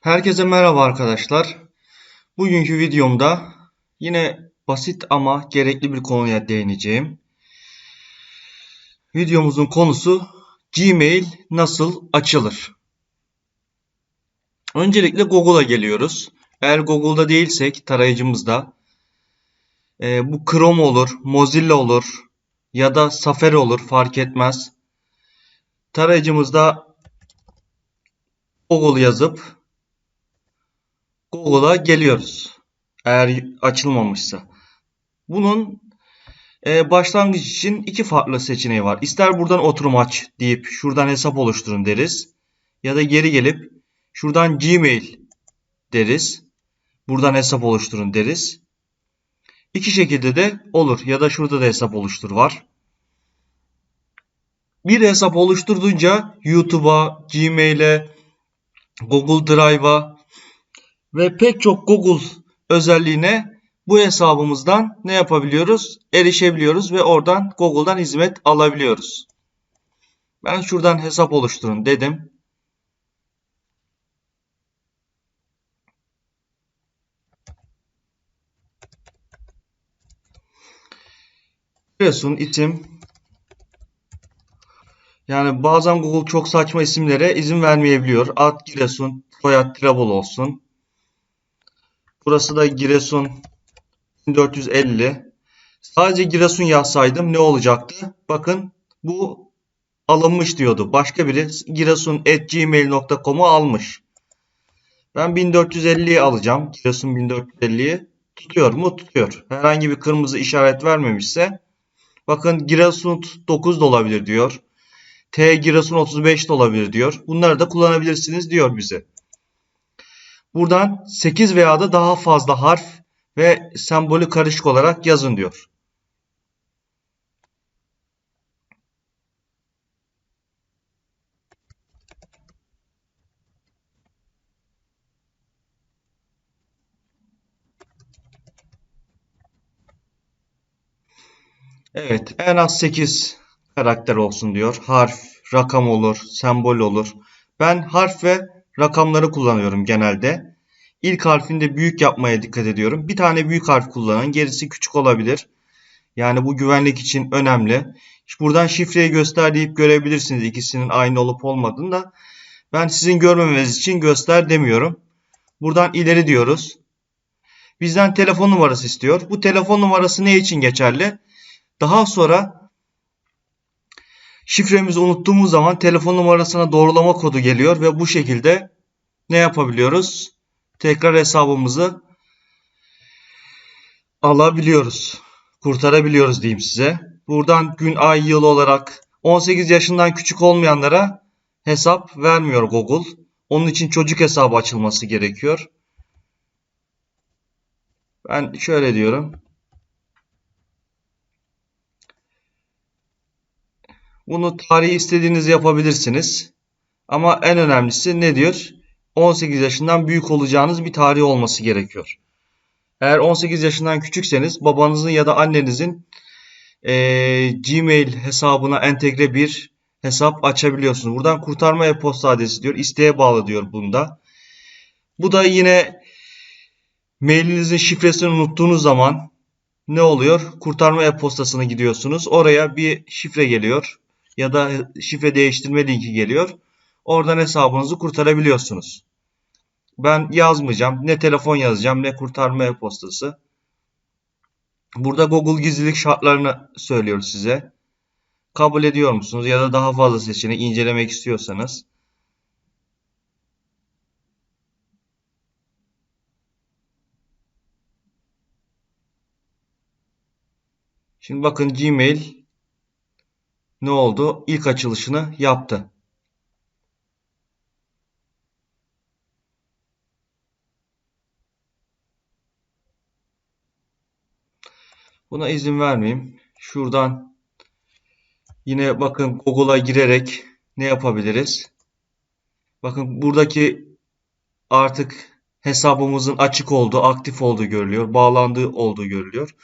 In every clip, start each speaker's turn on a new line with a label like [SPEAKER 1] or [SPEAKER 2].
[SPEAKER 1] Herkese merhaba arkadaşlar. Bugünkü videomda yine basit ama gerekli bir konuya değineceğim. Videomuzun konusu Gmail nasıl açılır? Öncelikle Google'a geliyoruz. Eğer Google'da değilsek tarayıcımızda e, bu Chrome olur, Mozilla olur ya da Safari olur fark etmez. Tarayıcımızda Google yazıp Google'a geliyoruz. Eğer açılmamışsa. Bunun e, başlangıç için iki farklı seçeneği var. İster buradan oturum aç deyip şuradan hesap oluşturun deriz. Ya da geri gelip şuradan Gmail deriz. Buradan hesap oluşturun deriz. İki şekilde de olur. Ya da şurada da hesap oluştur var. Bir hesap oluşturduğunca YouTube'a, Gmail'e, Google Drive'a ve pek çok Google özelliğine bu hesabımızdan ne yapabiliyoruz? Erişebiliyoruz ve oradan Google'dan hizmet alabiliyoruz. Ben şuradan hesap oluşturun dedim. Giresun isim yani bazen Google çok saçma isimlere izin vermeyebiliyor. Ad Giresun, soyad Trabol olsun. Burası da Giresun 1450. Sadece Giresun yazsaydım ne olacaktı? Bakın bu alınmış diyordu. Başka biri giresun.gmail.com'u almış. Ben 1450'yi alacağım. Giresun 1450'yi. Tutuyor mu? Tutuyor. Herhangi bir kırmızı işaret vermemişse bakın Giresun 9 da olabilir diyor. T Giresun 35 de olabilir diyor. Bunları da kullanabilirsiniz diyor bize. Buradan 8 veya da daha fazla harf ve sembolü karışık olarak yazın diyor. Evet, en az 8 karakter olsun diyor. Harf, rakam olur, sembol olur. Ben harf ve rakamları kullanıyorum genelde. İlk harfini de büyük yapmaya dikkat ediyorum. Bir tane büyük harf kullanın. Gerisi küçük olabilir. Yani bu güvenlik için önemli. Buradan şifreyi göster deyip görebilirsiniz ikisinin aynı olup olmadığını da. Ben sizin görmemeniz için göster demiyorum. Buradan ileri diyoruz. Bizden telefon numarası istiyor. Bu telefon numarası ne için geçerli? Daha sonra şifremizi unuttuğumuz zaman telefon numarasına doğrulama kodu geliyor ve bu şekilde ne yapabiliyoruz? Tekrar hesabımızı alabiliyoruz. Kurtarabiliyoruz diyeyim size. Buradan gün, ay, yıl olarak 18 yaşından küçük olmayanlara hesap vermiyor Google. Onun için çocuk hesabı açılması gerekiyor. Ben şöyle diyorum. Bunu tarihi istediğiniz yapabilirsiniz. Ama en önemlisi ne diyor? 18 yaşından büyük olacağınız bir tarih olması gerekiyor. Eğer 18 yaşından küçükseniz babanızın ya da annenizin e, Gmail hesabına entegre bir hesap açabiliyorsunuz. Buradan kurtarma e-posta adresi diyor. İsteğe bağlı diyor bunda. Bu da yine mailinizin şifresini unuttuğunuz zaman ne oluyor? Kurtarma e-postasına gidiyorsunuz. Oraya bir şifre geliyor ya da şifre değiştirme linki geliyor. Oradan hesabınızı kurtarabiliyorsunuz. Ben yazmayacağım. Ne telefon yazacağım ne kurtarma e-postası. Burada Google gizlilik şartlarını söylüyor size. Kabul ediyor musunuz ya da daha fazla seçenek incelemek istiyorsanız. Şimdi bakın Gmail ne oldu? İlk açılışını yaptı. Buna izin vermeyeyim. Şuradan yine bakın Google'a girerek ne yapabiliriz? Bakın buradaki artık hesabımızın açık olduğu, aktif olduğu görülüyor. Bağlandığı olduğu görülüyor.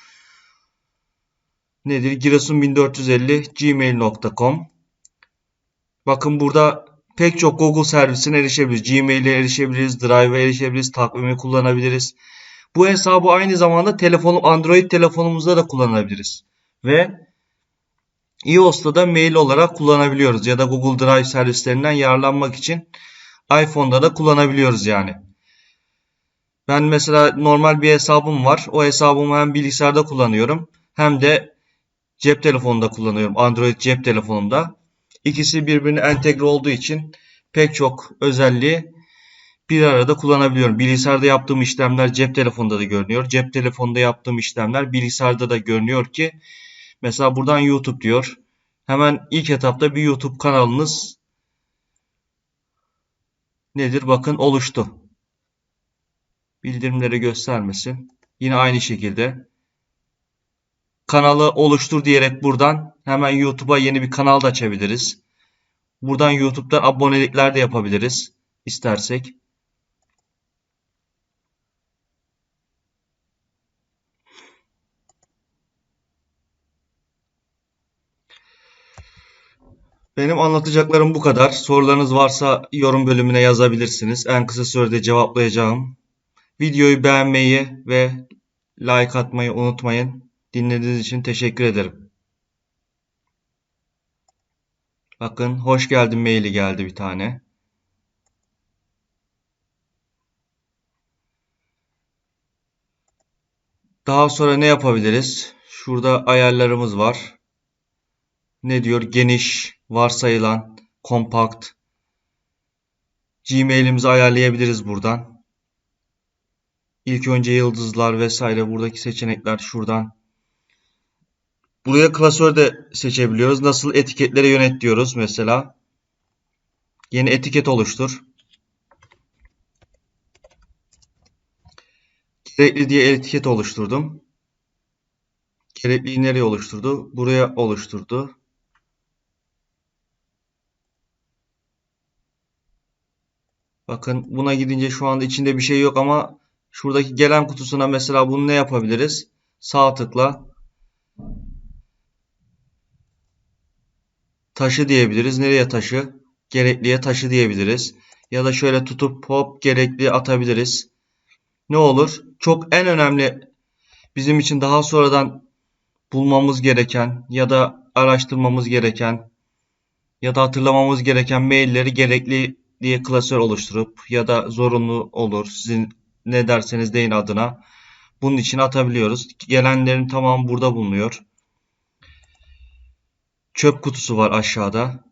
[SPEAKER 1] Nedir? Giresun 1450 gmail.com Bakın burada pek çok Google servisine erişebiliriz. Gmail'e erişebiliriz, Drive'a erişebiliriz, takvimi kullanabiliriz. Bu hesabı aynı zamanda telefonu Android telefonumuzda da kullanabiliriz. Ve iOS'ta da mail olarak kullanabiliyoruz ya da Google Drive servislerinden yararlanmak için iPhone'da da kullanabiliyoruz yani. Ben mesela normal bir hesabım var. O hesabımı hem bilgisayarda kullanıyorum hem de cep telefonunda kullanıyorum. Android cep telefonumda. İkisi birbirine entegre olduğu için pek çok özelliği bir arada kullanabiliyorum. Bilgisayarda yaptığım işlemler cep telefonunda da görünüyor. Cep telefonunda yaptığım işlemler bilgisayarda da görünüyor ki mesela buradan YouTube diyor. Hemen ilk etapta bir YouTube kanalınız nedir? Bakın oluştu. Bildirimleri göstermesin. Yine aynı şekilde kanalı oluştur diyerek buradan hemen YouTube'a yeni bir kanal da açabiliriz. Buradan YouTube'dan abonelikler de yapabiliriz istersek. Benim anlatacaklarım bu kadar. Sorularınız varsa yorum bölümüne yazabilirsiniz. En kısa sürede cevaplayacağım. Videoyu beğenmeyi ve like atmayı unutmayın. Dinlediğiniz için teşekkür ederim. Bakın hoş geldin maili geldi bir tane. Daha sonra ne yapabiliriz? Şurada ayarlarımız var. Ne diyor? Geniş, varsayılan, kompakt. Gmail'imizi ayarlayabiliriz buradan. İlk önce yıldızlar vesaire buradaki seçenekler şuradan. Buraya klasör de seçebiliyoruz. Nasıl etiketlere yönet diyoruz mesela. Yeni etiket oluştur. Gerekli diye etiket oluşturdum. Gerekliyi nereye oluşturdu? Buraya oluşturdu. Bakın buna gidince şu anda içinde bir şey yok ama şuradaki gelen kutusuna mesela bunu ne yapabiliriz? Sağ tıkla taşı diyebiliriz. Nereye taşı? Gerekliye taşı diyebiliriz. Ya da şöyle tutup hop gerekli atabiliriz. Ne olur? Çok en önemli bizim için daha sonradan bulmamız gereken ya da araştırmamız gereken ya da hatırlamamız gereken mailleri gerekli diye klasör oluşturup ya da zorunlu olur sizin ne derseniz deyin adına bunun için atabiliyoruz. Gelenlerin tamamı burada bulunuyor. Çöp kutusu var aşağıda.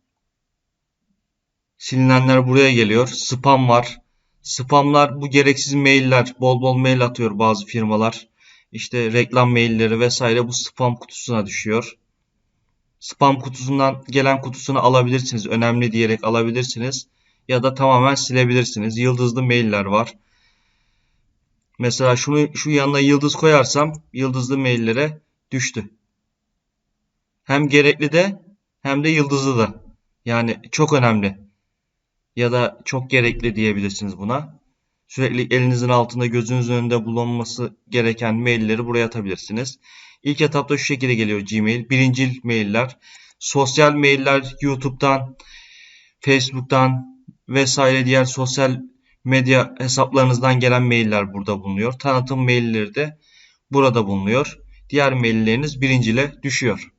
[SPEAKER 1] Silinenler buraya geliyor. Spam var. Spamlar bu gereksiz mailler. Bol bol mail atıyor bazı firmalar. İşte reklam mailleri vesaire bu spam kutusuna düşüyor. Spam kutusundan gelen kutusunu alabilirsiniz. Önemli diyerek alabilirsiniz. Ya da tamamen silebilirsiniz. Yıldızlı mailler var. Mesela şunu şu yanına yıldız koyarsam yıldızlı maillere düştü. Hem gerekli de hem de yıldızlı da. Yani çok önemli. Ya da çok gerekli diyebilirsiniz buna. Sürekli elinizin altında gözünüzün önünde bulunması gereken mailleri buraya atabilirsiniz. İlk etapta şu şekilde geliyor Gmail. Birincil mailler. Sosyal mailler YouTube'dan, Facebook'tan vesaire diğer sosyal medya hesaplarınızdan gelen mailler burada bulunuyor. Tanıtım mailleri de burada bulunuyor. Diğer mailleriniz birincile düşüyor.